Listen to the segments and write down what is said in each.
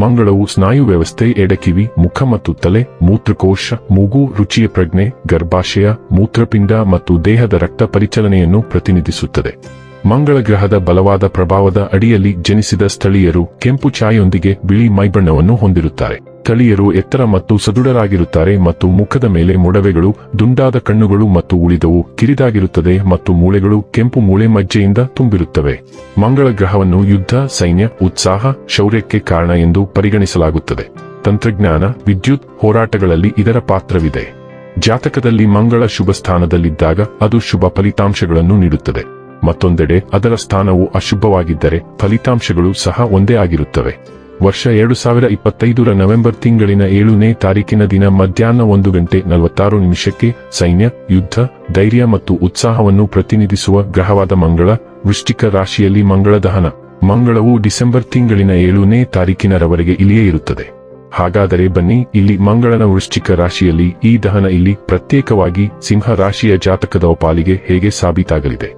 ಮಂಗಳವು ಸ್ನಾಯು ವ್ಯವಸ್ಥೆ ಎಡಕಿವಿ, ಮುಖ ಮತ್ತು ತಲೆ, ಮೂತ್ರಕೋಶ, ಮೂಗು, ರುಚಿಯ ಪ್ರಜ್ಞೆ, ಗರ್ಭಾಶಯ, ಮೂತ್ರಪಿಂಡ ಮತ್ತು ದೇಹದ ರಕ್ತ ಪರಿಚಲನೆಯನ್ನು ಪ್ರತಿನಿಧಿಸುತ್ತದೆ. ಮಂಗಳ ಗ್ರಹದ ಬಲವಾದ ಪ್ರಭಾವದ ಅಡಿಯಲ್ಲಿ ಜನಿಸಿದ ಸ್ಥಳೀಯರು ಕೆಂಪು ಛಾಯೊಂದಿಗೆ ಬಿಳಿ ಮೈಬಣ್ಣವನ್ನು ಹೊಂದಿರುತ್ತಾರೆ. ಸ್ಥಳೀಯರು ಎತ್ತರ ಮತ್ತು ಸದೃಢರಾಗಿರುತ್ತಾರೆ ಮತ್ತು ಮುಖದ ಮೇಲೆ ಮೊಡವೆಗಳು, ದುಂಡಾದ ಕಣ್ಣುಗಳು ಮತ್ತು ಉಳಿದವು ಕಿರಿದಾಗಿರುತ್ತದೆ ಮತ್ತು ಮೂಳೆಗಳು ಕೆಂಪು ಮೂಳೆ ಮಜ್ಜೆಯಿಂದ ತುಂಬಿರುತ್ತವೆ. ಮಂಗಳ ಗ್ರಹವನ್ನು ಯುದ್ಧ, ಸೈನ್ಯ, ಉತ್ಸಾಹ, ಶೌರ್ಯಕ್ಕೆ ಕಾರಣ ಎಂದು ಪರಿಗಣಿಸಲಾಗುತ್ತದೆ. ತಂತ್ರಜ್ಞಾನ, ವಿದ್ಯುತ್ ಹೋರಾಟಗಳಲ್ಲಿ ಇದರ ಪಾತ್ರವಿದೆ. ಜಾತಕದಲ್ಲಿ ಮಂಗಳ ಶುಭ ಸ್ಥಾನದಲ್ಲಿದ್ದಾಗ ಅದು ಶುಭ ಫಲಿತಾಂಶಗಳನ್ನು ನೀಡುತ್ತದೆ. ಮತ್ತೊಂದೆಡೆ ಅದರ ಸ್ಥಾನವು ಅಶುಭವಾಗಿದ್ದರೆ ಫಲಿತಾಂಶಗಳು ಸಹ ಒಂದೇ ಆಗಿರುತ್ತವೆ. ವರ್ಷ ಎರಡು ಸಾವಿರ ಇಪ್ಪತ್ತೈದರ ನವೆಂಬರ್ ತಿಂಗಳಿನ ಏಳನೇ ತಾರೀಕಿನ ದಿನ ಮಧ್ಯಾಹ್ನ ಒಂದು ಗಂಟೆ ನಲವತ್ತಾರು ನಿಮಿಷಕ್ಕೆ ಸೈನ್ಯ, ಯುದ್ಧ, ಧೈರ್ಯ ಮತ್ತು ಉತ್ಸಾಹವನ್ನು ಪ್ರತಿನಿಧಿಸುವ ಗ್ರಹವಾದ ಮಂಗಳ ವೃಷ್ಟಿಕ ರಾಶಿಯಲ್ಲಿ ಮಂಗಳ ದಹನ. ಮಂಗಳವು ಡಿಸೆಂಬರ್ ತಿಂಗಳಿನ ಏಳನೇ ತಾರೀಕಿನರವರೆಗೆ ಇಲ್ಲಿಯೇ ಇರುತ್ತದೆ. ಹಾಗಾದರೆ ಬನ್ನಿ, ಇಲ್ಲಿ ಮಂಗಳನ ವೃಶ್ಚಿಕ ರಾಶಿಯಲ್ಲಿ ಈ ದಹನ ಇಲ್ಲಿ ಪ್ರತ್ಯೇಕವಾಗಿ ಸಿಂಹ ರಾಶಿಯ ಜಾತಕದ ಪಾಲಿಗೆ ಹೇಗೆ ಸಾಬೀತಾಗಲಿದೆ?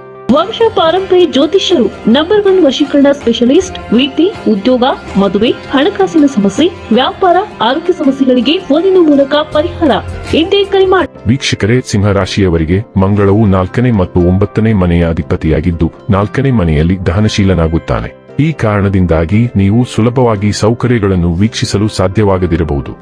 ವಂಶ ಪಾರಂಪರಿ ಜ್ಯೋತಿಷ್ಯರು ನಂಬರ್ ಒನ್ ವಶೀಕರಣ ಸ್ಪೆಷಲಿಸ್ಟ್ ವೃತ್ತಿ ಉದ್ಯೋಗ, ಮದುವೆ, ಹಣಕಾಸಿನ ಸಮಸ್ಯೆ, ವ್ಯಾಪಾರ, ಆರೋಗ್ಯ ಸಮಸ್ಯೆಗಳಿಗೆ ಫೋನಿನ ಮೂಲಕ ಪರಿಹಾರ. ಇಂದೇ ಕರೆ ಮಾಡಿ ವೀಕ್ಷಕರೇ, ಸಿಂಹರಾಶಿಯವರಿಗೆ ಮಂಗಳವು ನಾಲ್ಕನೇ ಮತ್ತು ಒಂಬತ್ತನೇ ಮನೆಯ ಅಧಿಪತಿಯಾಗಿದ್ದು, ನಾಲ್ಕನೇ ಮನೆಯಲ್ಲಿ ದಹನಶೀಲನಾಗುತ್ತಾನೆ. ಈ ಕಾರಣದಿಂದಾಗಿ ನೀವು ಸುಲಭವಾಗಿ ಸೌಕರ್ಯಗಳನ್ನು ವೀಕ್ಷಿಸಲು ಸಾಧ್ಯವಾಗದಿರಬಹುದು.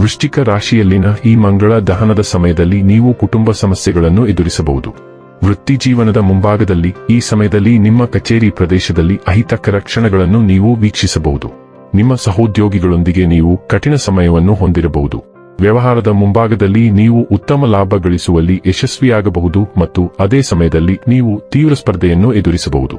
ವೃಶ್ಚಿಕ ರಾಶಿಯಲ್ಲಿನ ಈ ಮಂಗಳ ದಹನದ ಸಮಯದಲ್ಲಿ ನೀವು ಕುಟುಂಬ ಸಮಸ್ಯೆಗಳನ್ನು ಎದುರಿಸಬಹುದು. ವೃತ್ತಿ ಜೀವನದ ಮುಂಭಾಗದಲ್ಲಿ, ಈ ಸಮಯದಲ್ಲಿ ನಿಮ್ಮ ಕಚೇರಿ ಪ್ರದೇಶದಲ್ಲಿ ಅಹಿತಕರ ಕ್ಷಣಗಳನ್ನು ನೀವು ವೀಕ್ಷಿಸಬಹುದು. ನಿಮ್ಮ ಸಹೋದ್ಯೋಗಿಗಳೊಂದಿಗೆ ನೀವು ಕಠಿಣ ಸಮಯವನ್ನು ಹೊಂದಿರಬಹುದು. ವ್ಯವಹಾರದ ಮುಂಭಾಗದಲ್ಲಿ ನೀವು ಉತ್ತಮ ಲಾಭ ಗಳಿಸುವಲ್ಲಿ ಯಶಸ್ವಿಯಾಗಬಹುದು ಮತ್ತು ಅದೇ ಸಮಯದಲ್ಲಿ ನೀವು ತೀವ್ರ ಸ್ಪರ್ಧೆಯನ್ನು ಎದುರಿಸಬಹುದು.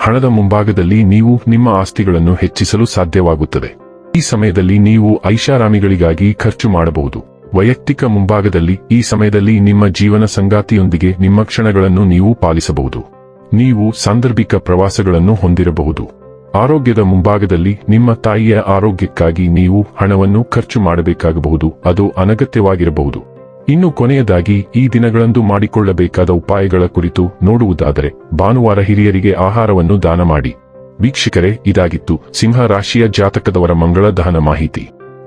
ಹಣದ ಮುಂಭಾಗದಲ್ಲಿ ನೀವು ನಿಮ್ಮ ಆಸ್ತಿಗಳನ್ನು ಹೆಚ್ಚಿಸಲು ಸಾಧ್ಯವಾಗುತ್ತದೆ. ಈ ಸಮಯದಲ್ಲಿ ನೀವು ಐಷಾರಾಮಿಗಳಿಗಾಗಿ ಖರ್ಚು ಮಾಡಬಹುದು. ವೈಯಕ್ತಿಕ ಮುಂಭಾಗದಲ್ಲಿ, ಈ ಸಮಯದಲ್ಲಿ ನಿಮ್ಮ ಜೀವನ ಸಂಗಾತಿಯೊಂದಿಗೆ ನಿಮ್ಮ ಕ್ಷಣಗಳನ್ನು ನೀವು ಪಾಲಿಸಬಹುದು. ನೀವು ಸಾಂದರ್ಭಿಕ ಪ್ರವಾಸಗಳನ್ನು ಹೊಂದಿರಬಹುದು. ಆರೋಗ್ಯದ ಮುಂಭಾಗದಲ್ಲಿ, ನಿಮ್ಮ ತಾಯಿಯ ಆರೋಗ್ಯಕ್ಕಾಗಿ ನೀವು ಹಣವನ್ನು ಖರ್ಚು ಮಾಡಬೇಕಾಗಬಹುದು, ಅದು ಅನಗತ್ಯವಾಗಿರಬಹುದು. ಇನ್ನು ಕೊನೆಯದಾಗಿ, ಈ ದಿನಗಳಂದು ಮಾಡಿಕೊಳ್ಳಬೇಕಾದ ಉಪಾಯಗಳ ಕುರಿತು ನೋಡುವುದಾದರೆ, ಭಾನುವಾರ ಹಿರಿಯರಿಗೆ ಆಹಾರವನ್ನು ದಾನ ಮಾಡಿ. ವೀಕ್ಷಕರೇ, ಇದಾಗಿತ್ತು ಸಿಂಹ ರಾಶಿಯ ಜಾತಕದವರ ಮಂಗಳ ದಹನ ಮಾಹಿತಿ.